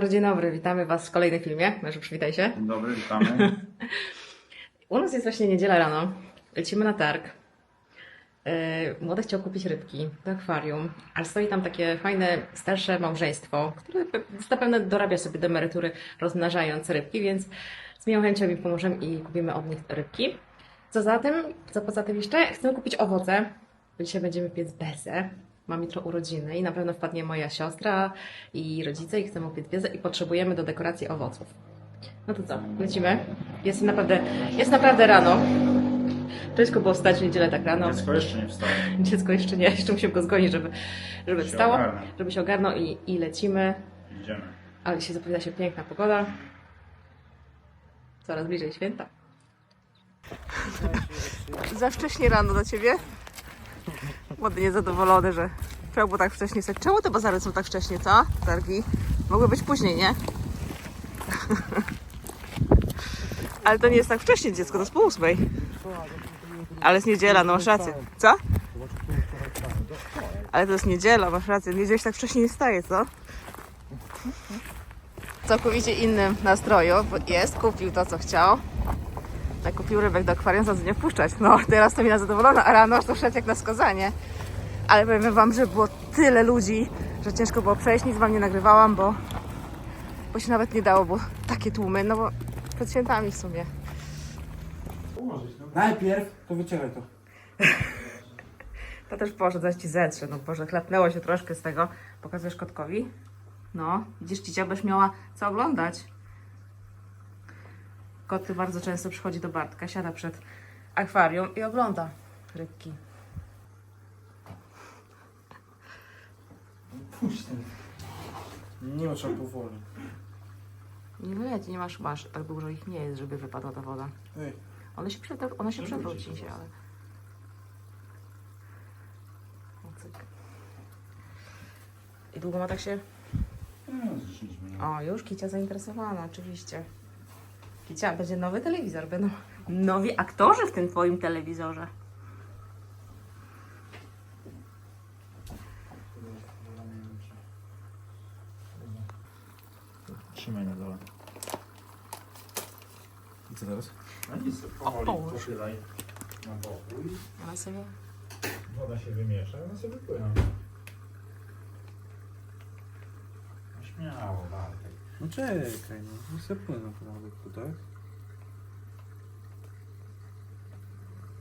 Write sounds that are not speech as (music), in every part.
Dzień dobry, dzień dobry. Witamy Was w kolejnym filmie. Mężu, przywitaj się. Dzień dobry, witamy. (laughs) U nas jest właśnie niedziela rano. Lecimy na targ. Yy, Młody chciał kupić rybki do akwarium, ale stoi tam takie fajne, starsze małżeństwo, które zapewne dorabia sobie do emerytury, rozmnażając rybki, więc z miłą chęcią im pomożemy i kupimy od nich rybki. Co za tym, co poza tym jeszcze, chcemy kupić owoce. Dzisiaj będziemy piec bezę. Mam jutro urodziny i na pewno wpadnie moja siostra i rodzice i chcemy bezę i potrzebujemy do dekoracji owoców. No to co, lecimy? Jest naprawdę, jest naprawdę rano. Ciężko było wstać w niedzielę tak rano. Dziecko jeszcze nie wstało. (laughs) Dziecko jeszcze nie, jeszcze musimy go zgonić, żeby, żeby Się wstało, ogarnę. żeby się ogarnął i, i lecimy. Idziemy. Ale się zapowiada się piękna pogoda. Coraz bliżej święta. Za wcześnie rano do ciebie? Młody niezadowolony, że trzeba było tak wcześnie. Czemu te bazary są tak wcześnie, co? Targi? Mogły być później, nie? (laughs) Ale to nie jest tak wcześnie, dziecko, to jest po ósmej. Ale jest niedziela, no masz rację. Co? Ale to jest niedziela, masz rację. Niedziela się tak wcześnie nie staje, co? W całkowicie innym nastroju, jest, kupił to, co chciał. Kupił rybek do akwarium, za nie wpuszczać. No, teraz to mina zadowolona, a rano to szedł jak na skazanie. Ale powiem wam, że było tyle ludzi, że ciężko było przejść, nic wam nie nagrywałam, bo, bo się nawet nie dało, bo takie tłumy, no bo przed świętami w sumie. Najpierw to wycieraj to. (laughs) To też Boże, zaś ci zetrze, no Boże, chlapnęło się troszkę z tego. Pokazujesz kotkowi? No, widzisz, Cicia byś miała co oglądać. Koty bardzo często przychodzi do Bartka, siada przed akwarium i ogląda rybki. Puść ten. Nie ma trzeba powoli. Nie wiecie, nie masz, masz, tak dużo ich nie jest, żeby wypadła ta woda. Ej, One się, przewr- one się przewróci się, ale... O, cyk. I długo ma tak się No. O, już Kicia zainteresowana, oczywiście. Kicia, będzie nowy telewizor, będą nowi aktorzy w tym twoim telewizorze. Trzymaj na dole. i co teraz? A nic, powoli połóż. pochylaj na boku i Ale sobie... woda się wymiesza i ona sobie wypłynie. No śmiało, Bartek. No czekaj, no. No sobie płyną nawet tutaj.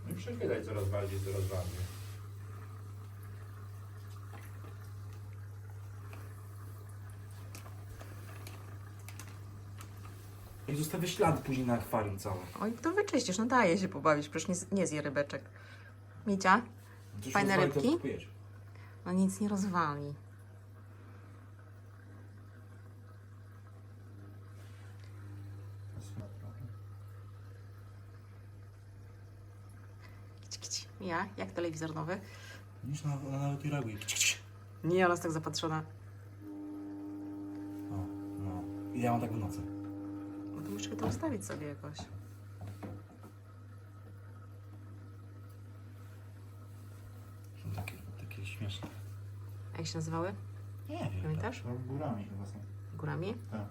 No i przechylaj coraz bardziej, coraz bardziej. I zostawię ślad później na akwarium całe. Oj, to wyczyścisz, no daje się pobawić, przecież nie, z- nie zje rybeczek. Micia? Fajne rybki? No nic nie rozwali. Ja? Jak telewizor nowy? Widzisz, ona, ona nawet nie reaguje. Nie, ona jest tak zapatrzona. O, no. I ja mam tak w nocy. No to muszę to ustawić sobie jakoś. Są takie, takie śmieszne. Jak się nazywały? Nie wiem. Pamiętasz? To górami chyba są. Górami? Tak.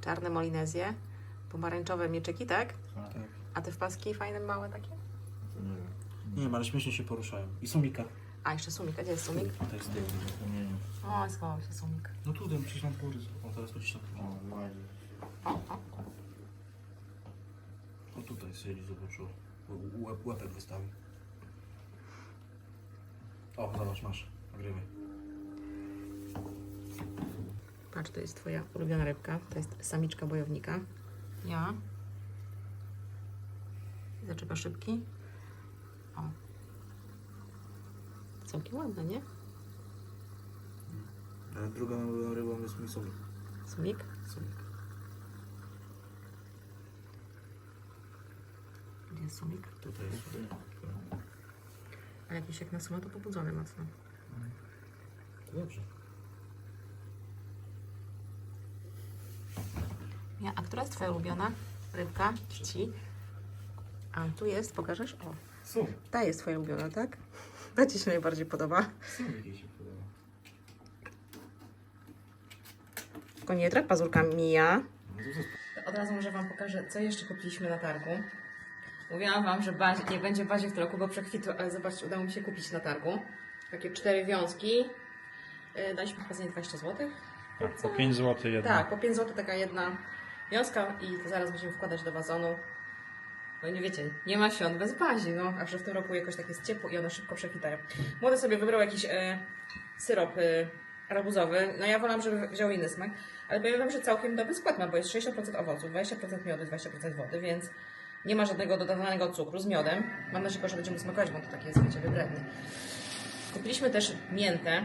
Czarne molinezje, pomarańczowe mieczyki, tak? Tak. Tak. A te wpaski fajne, małe takie? To nie wiem. Nie wiem, ale śmiesznie się poruszają. I sumika. A, jeszcze sumik. A gdzie jest sumik? Z tyłu. Zapomniałem. O, schował się sumik. No tutaj, przecież na góry. O, teraz chodź na O, ładnie. O, o. O, tutaj siedzi, zobaczył. Łeb, łepek wystawił. O, zobacz, masz. Nagrywaj. Patrz, to jest twoja ulubiona rybka. To jest samiczka bojownika. Ja. Zaczepia szybki. O. Całkiem ładne, nie? Ale drugą rybą jest mój sumik. Sumik. Sumik. Gdzie jest sumik? Tutaj jest. A jakiś jak na sumę to pobudzony mocno. To dobrze. Ja, a która jest twoja ulubiona rybka? Ci. A tu jest, pokażesz? O, Ta jest twoja ulubiona, tak? Ta ci się najbardziej podoba. Sumik jej się podoba. Tylko nie trać pazurkami mija. Od razu może Wam pokażę, co jeszcze kupiliśmy na targu. Mówiłam Wam, że bazie, nie będzie bazie w roku, bo przekwitł, ale zobaczcie, udało mi się kupić na targu. Takie cztery wiązki. Yy, Daliśmy chyba za nie 20 zł. Tak, po 5 zł jedna. Tak, po 5 zł taka jedna wiązka i to zaraz będziemy wkładać do wazonu. No nie wiecie, nie ma świąt bez bazi, no, a że w tym roku jakoś tak jest ciepło i one szybko przekwitają. Młody sobie wybrał jakiś e, syrop e, arbuzowy, no ja wolałam, żeby wziął inny smak, ale powiem Wam, że całkiem dobry skład ma, bo jest 60% owoców, 20% miodu, 20% wody, więc nie ma żadnego dodawanego cukru z miodem. Mam nadzieję, że będziemy smakować, bo to takie jest, wiecie, wybredne. Kupiliśmy też miętę,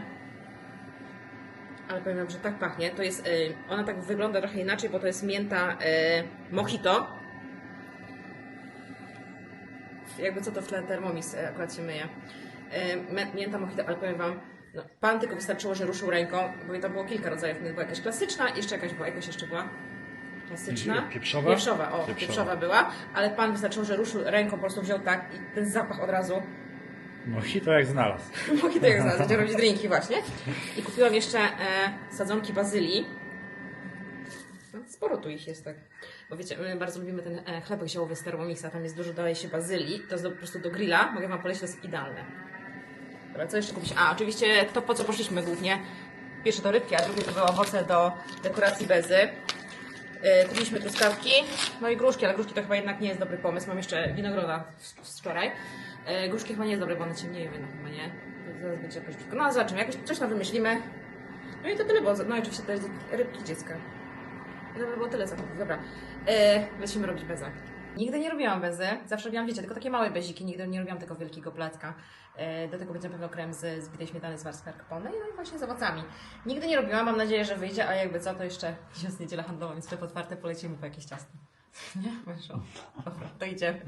ale powiem wam, że tak pachnie. To jest, y, ona tak wygląda trochę inaczej, bo to jest mięta y, mojito. Jakby co to w tle Thermomix y, akurat się myje. Me- mięta mojito, ale powiem wam, no, pan tylko wystarczyło, że ruszył ręką, bo tam było kilka rodzajów. Była jakaś klasyczna, jeszcze jakaś była, jakaś jeszcze była klasyczna. Pieprzowa? Pieprzowa, o, Pieprzowa. pieprzowa była, ale pan wystarczyło, że ruszył ręką, po prostu wziął tak i ten zapach od razu (laughs) Mojito jak znalazł. (laughs) Mogę to jak znaleźć, będziemy (laughs) robić drinki właśnie. I kupiłam jeszcze e, sadzonki bazylii. No, sporo tu ich jest tak. Bo wiecie, my bardzo lubimy ten e, chlebek ziołowy z Thermomixa, tam jest dużo, daje się bazylii. To jest do, po prostu do grilla, mogę Wam polecić, to jest idealne. Dobra, co jeszcze kupić? A, oczywiście to po co poszliśmy głównie. Pierwsze to rybki, a drugie to były owoce do dekoracji bezy. E, Kupiliśmy truskawki, no i gruszki, ale gruszki to chyba jednak nie jest dobry pomysł. Mam jeszcze winogrona z, wczoraj. E, Gruszki chyba nie jest dobre, bo one ciemnieją jednak chyba nie. To zaraz będzie jakoś brzydko. No zobaczymy, jakoś coś tam wymyślimy. No i to tyle, bo no i oczywiście jest rybki dziecka. I to by było tyle zakupów, dobra. E, lecimy robić bezę. Nigdy nie robiłam bezy, zawsze robiłam, wiecie, tylko takie małe beziki, nigdy nie robiłam tego wielkiego placka. E, do tego będzie na pewno krem z, z bitej śmietany z mascarpone i no i właśnie z owocami. Nigdy nie robiłam, mam nadzieję, że wyjdzie, a jakby co, to jeszcze (laughs) jest niedziela handlowa, więc sklep otwarte, polecimy po jakieś ciasto. (laughs) Nie? Weszło. Dobra, to idzie.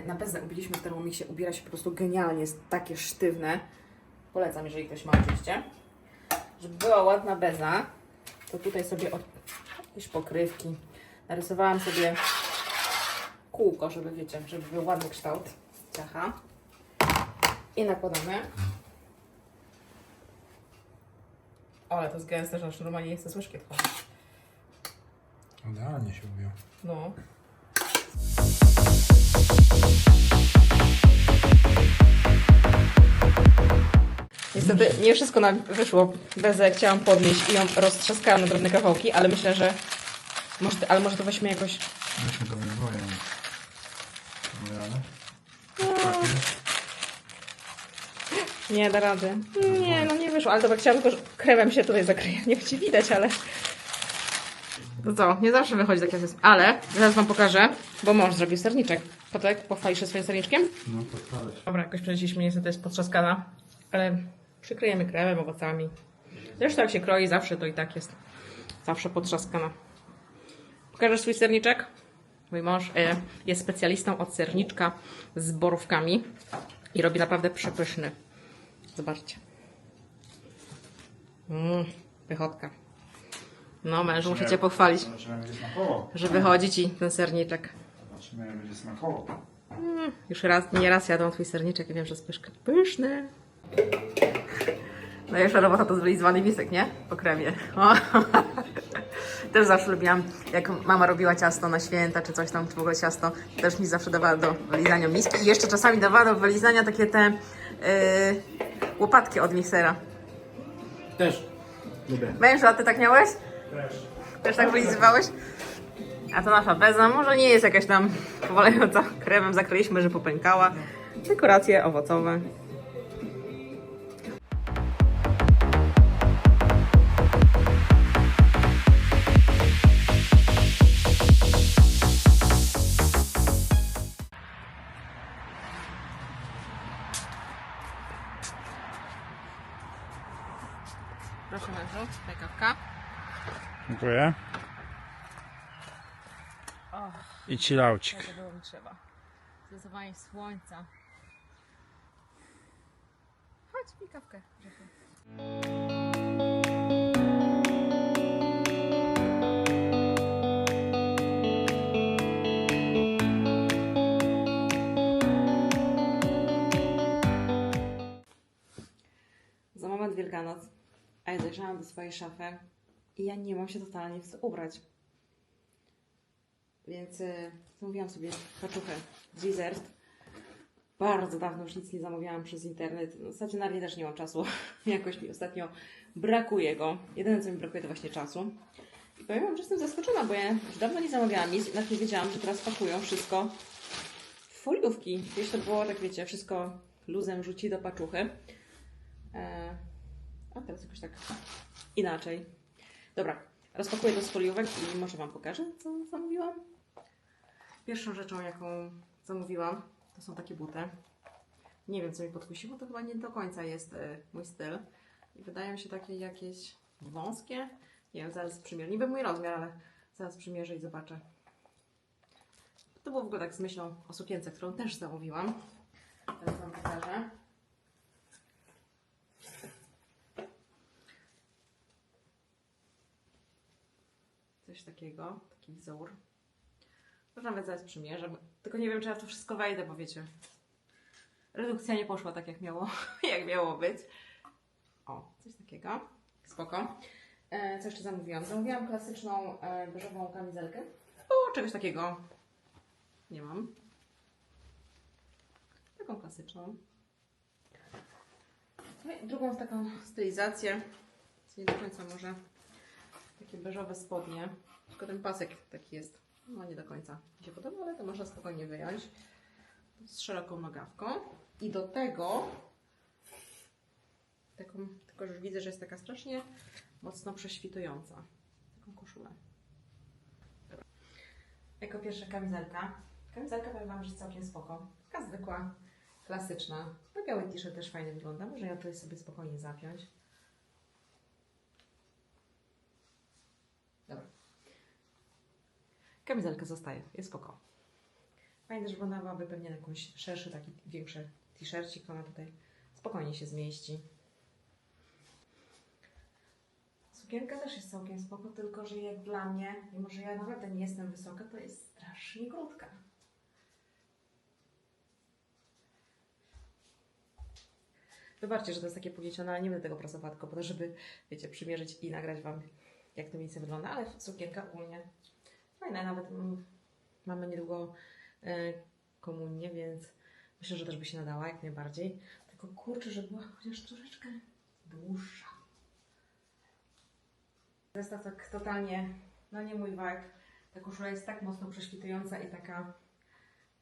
Na bezę ubiliśmy w Thermomixie, ubiera się po prostu genialnie, jest takie sztywne. Polecam, jeżeli ktoś ma oczywiście. Żeby była ładna beza, to tutaj sobie od jakieś pokrywki narysowałam sobie kółko, żeby wiecie, żeby był ładny kształt ciacha. I nakładamy. O, ale to jest gęste, że aż normalnie nie łyżki odchodzić. Idealnie się ubił. No. Niestety nie wszystko nam wyszło. Bezę chciałam podnieść i ją roztrzaskałam na drobne kawałki, ale myślę, że może, ale może to weźmy jakoś. Weźmy to wyboję. Nie da rady. Nie, no nie wyszło, ale dobra, chciałam tylko, że kremem się tutaj zakryje. Nie będzie widać, ale. No co, nie zawsze wychodzi tak jak jest. Ale zaraz Wam pokażę, bo mąż zrobił serniczek. Potek, pochwalisz się swoim serniczkiem? No to wkładać. Dobra, jakoś przenieśliśmy, niestety jest potrzaskana, ale przykryjemy kremem, owocami. Zresztą jak się kroi, zawsze to i tak jest. Zawsze potrzaskana. Pokażesz swój serniczek? Mój mąż e, jest specjalistą od serniczka z borówkami i robi naprawdę przepyszny. Zobaczcie. Mmm, pychotka. No, mężu, muszę Cię pochwalić, Zobaczymy, jak będzie smakował. że wychodzi Ci ten serniczek. Zobaczymy, jak będzie smakował. Już raz, nie raz jadłam twój serniczek i wiem, że jest pyszny. Pyszny. Najlepsza robota to zlizwany misek, nie? Po kremie. O. (laughs) Też zawsze lubiłam, jak mama robiła ciasto na święta, czy coś tam, czy w ogóle ciasto, też mi zawsze dawała do wylizania miski. I jeszcze czasami dawała do wylizania takie te yy, łopatki od miksera. Też. Lubię. Mężu, a ty tak miałeś? Też. Tak wylizywałeś? A to nasza beza, może nie jest jakaś tam powalająca kremem, zakryliśmy, że popękała. Dekoracje owocowe. Proszę mężu, tutaj Dziękuję. I chillaucik. Tego było mi trzeba. Zdecydowanie słońca. Chodź mi kawkę. Za moment Wielkanoc, a ja zajrzałam do swojej szafy i ja nie mam się totalnie w co ubrać. Więc y, zamówiłam sobie paczuchę Wizerst. Bardzo dawno już nic nie zamawiałam przez internet. No, stacjonarnie też nie mam czasu. (laughs) Jakoś mi ostatnio brakuje go. Jedyne co mi brakuje to właśnie czasu. I powiem wam, że jestem zaskoczona, bo ja już dawno nie zamawiałam nic. Jednak nie wiedziałam, że teraz pakują wszystko w foliówki. Kiedyś to było, tak wiecie, wszystko luzem rzuci do paczuchy. E, a teraz jakoś tak inaczej. Dobra, rozpakuję z foliówek i może Wam pokażę, co zamówiłam. Pierwszą rzeczą, jaką zamówiłam, to są takie buty. Nie wiem, co mi podkusiło, to chyba nie do końca jest e, mój styl. I wydają się takie jakieś wąskie. Nie wiem, zaraz przymierzę. Niby mój rozmiar, ale zaraz przymierzę i zobaczę. To było w ogóle tak z myślą o sukience, którą też zamówiłam. Teraz Wam pokażę. Takiego, taki wzór. Może nawet zaraz przymierzę, tylko nie wiem, czy ja w to wszystko wejdę, bo wiecie, redukcja nie poszła tak, jak miało, (laughs) jak miało być. O, coś takiego. Spoko. E, co jeszcze zamówiłam? Zamówiłam klasyczną e, beżową kamizelkę. O, czegoś takiego nie mam. Taką klasyczną. No i drugą taką stylizację. Nie do końca może takie beżowe spodnie. Tylko ten pasek taki jest. No nie do końca mi się podoba, ale to można spokojnie wyjąć. Z szeroką nogawką. I do tego taką, tylko już widzę, że jest taka strasznie mocno prześwitująca. Taką koszulę. Jako pierwsza kamizelka. Kamizelka powiem Wam, że całkiem spoko. Taka zwykła, klasyczna. No biały t-shirt też fajnie wygląda. Może ja tutaj sobie spokojnie zapiąć. Dobra. Kamizelka zostaje, jest spoko. Fajnie też wyglądałaby pewnie na jakąś szerszy, taki większy t-shircik. Ona tutaj spokojnie się zmieści. Sukienka też jest całkiem spoko, tylko że jak dla mnie, mimo że ja naprawdę nie jestem wysoka, to jest strasznie krótka. Wybaczcie, że to jest takie pogniecione, ale nie będę tego pracować tylko po to, żeby, wiecie, przymierzyć i nagrać Wam, jak to mniej więcej wygląda, ale sukienka ogólnie fajna, nawet mamy niedługo e, komunię, więc myślę, że też by się nadała jak najbardziej. Tylko kurczę, że była chociaż troszeczkę dłuższa. Zestaw tak totalnie, no nie mój vibe. Ta koszula jest tak mocno prześwitująca i taka,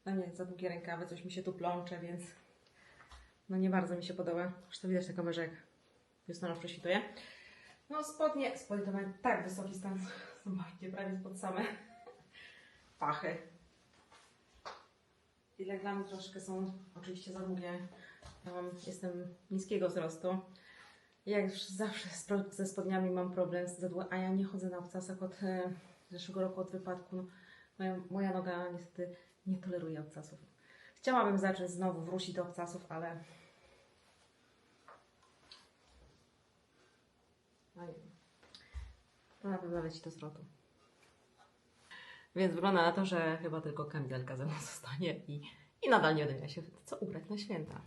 no nie, za długie rękawy, coś mi się tu plącze, więc no nie bardzo mi się podoba. Zresztą widać na kamerze, jak Justyna prześwituje. No spodnie, spodnie to mają tak wysoki stan, (laughs) zobaczcie, prawie pod same pachy. I jak dla mnie troszkę są oczywiście za długie. Mam, jestem niskiego wzrostu. Jak już zawsze ze spodniami mam problem a ja nie chodzę na obcasach od e, zeszłego roku, od wypadku. No, moja, moja noga niestety nie toleruje obcasów. Chciałabym zacząć znowu wrócić do obcasów, ale no nie wiem. To na pewno leci do zwrotu. Więc wygląda na to, że chyba tylko kamizelka ze mną (laughs) zostanie i, i nadal nie będę się co ubrać na święta.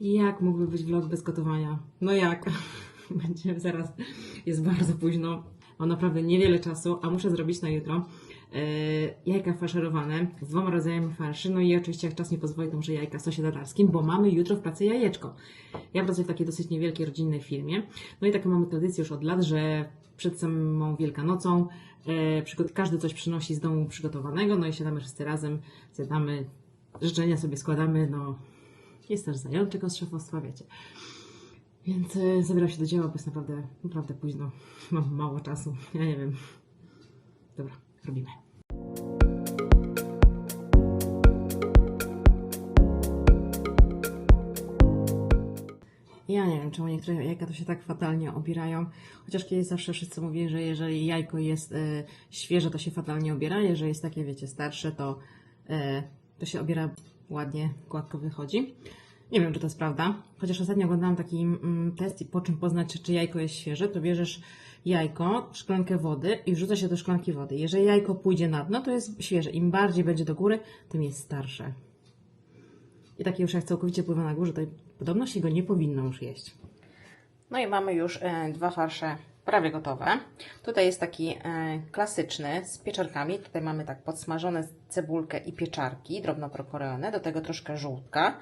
Jak mógłby być vlog bez gotowania? No jak? (laughs) Będzie zaraz, jest bardzo późno. Mam naprawdę niewiele czasu, a muszę zrobić na jutro jajka faszerowane z dwoma rodzajami farszy. No i oczywiście jak czas nie pozwoli, to może jajka w sosie tatarskim, bo mamy jutro w pracy jajeczko. Ja pracuję w takiej dosyć niewielkiej rodzinnej firmie. No i taką mamy tradycję już od lat, że przed samą Wielkanocą e, każdy coś przynosi z domu przygotowanego, no i siadamy wszyscy razem, zjadamy, życzenia sobie składamy, no jest też zajączek od szefostwa, wiecie. Więc e, zabieram się do dzieła, bo jest naprawdę, naprawdę późno. Mam mało czasu, ja nie wiem. Dobra, robimy. Ja nie wiem, czemu niektóre jajka to się tak fatalnie obierają. Chociaż kiedyś zawsze wszyscy mówili, że jeżeli jajko jest e, świeże, to się fatalnie obiera. Jeżeli jest takie, wiecie, starsze, to, e, to się obiera ładnie, gładko wychodzi. Nie wiem, czy to jest prawda. Chociaż ostatnio oglądałam taki mm, test i po czym poznać, czy, jajko jest świeże, to bierzesz jajko, szklankę wody i wrzuca się do szklanki wody. Jeżeli jajko pójdzie na dno, to jest świeże. Im bardziej będzie do góry, tym jest starsze. I takie już jak całkowicie pływa na górze, to podobno się go nie powinno już jeść. No i mamy już e, dwa farsze prawie gotowe. Tutaj jest taki e, klasyczny z pieczarkami. Tutaj mamy tak podsmażone cebulkę i pieczarki, drobno prokorone, do tego troszkę żółtka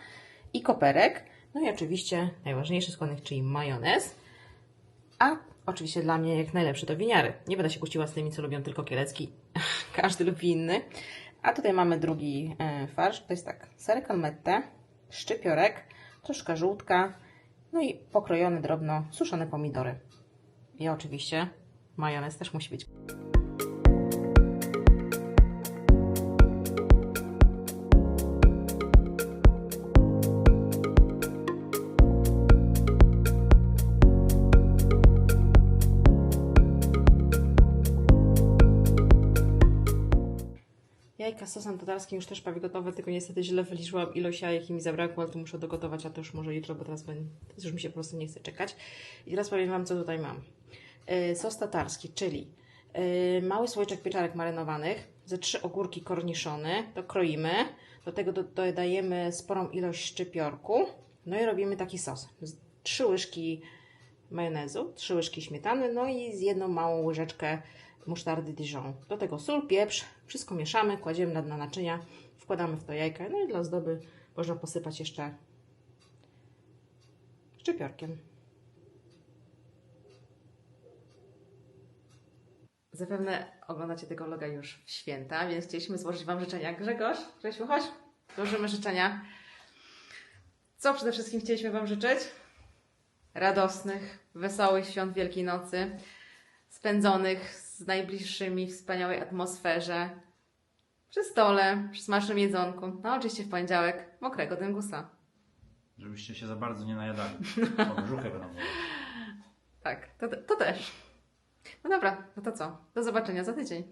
i koperek. No i oczywiście najważniejszy składnik, czyli majonez. A oczywiście dla mnie jak najlepszy to winiary. Nie będę się kuściła z tymi, co lubią tylko kielecki. (laughs) Każdy lubi inny. A tutaj mamy drugi e, farsz. To jest tak, serek almette, szczypiorek, troszkę żółtka, no i pokrojone drobno suszone pomidory. I oczywiście majonez też musi być. Sosem tatarskim już też prawie gotowe, tylko niestety źle wyliczyłam ilość jajek i mi zabrakło, ale to muszę dogotować, a to już może jutro, bo teraz, będzie, już mi się po prostu nie chce czekać. I teraz powiem Wam, co tutaj mam. Yy, sos tatarski, czyli yy, mały słoiczek pieczarek marynowanych, ze trzy ogórki korniszony, to kroimy, do tego do, dodajemy sporą ilość szczypiorku, no i robimy taki sos. Trzy łyżki majonezu, trzy łyżki śmietany, no i z jedną małą łyżeczkę musztardy Dijon. Do tego sól, pieprz, wszystko mieszamy, kładziemy na dno naczynia, wkładamy w to jajka, no i dla ozdoby można posypać jeszcze szczypiorkiem. Zapewne oglądacie tego vloga już w święta, więc chcieliśmy złożyć Wam życzenia. Grzegorz, Grzesiu, chodź, złożymy życzenia. Co przede wszystkim chcieliśmy Wam życzyć? Radosnych, wesołych świąt Wielkiej Nocy, spędzonych z najbliższymi w wspaniałej atmosferze, przy stole, przy smacznym jedzonku, no oczywiście w poniedziałek mokrego dęgusa. Żebyście się za bardzo nie najadali. (laughs) O, brzuchę będą. Tak, to, to też. No dobra, no to co? Do zobaczenia za tydzień.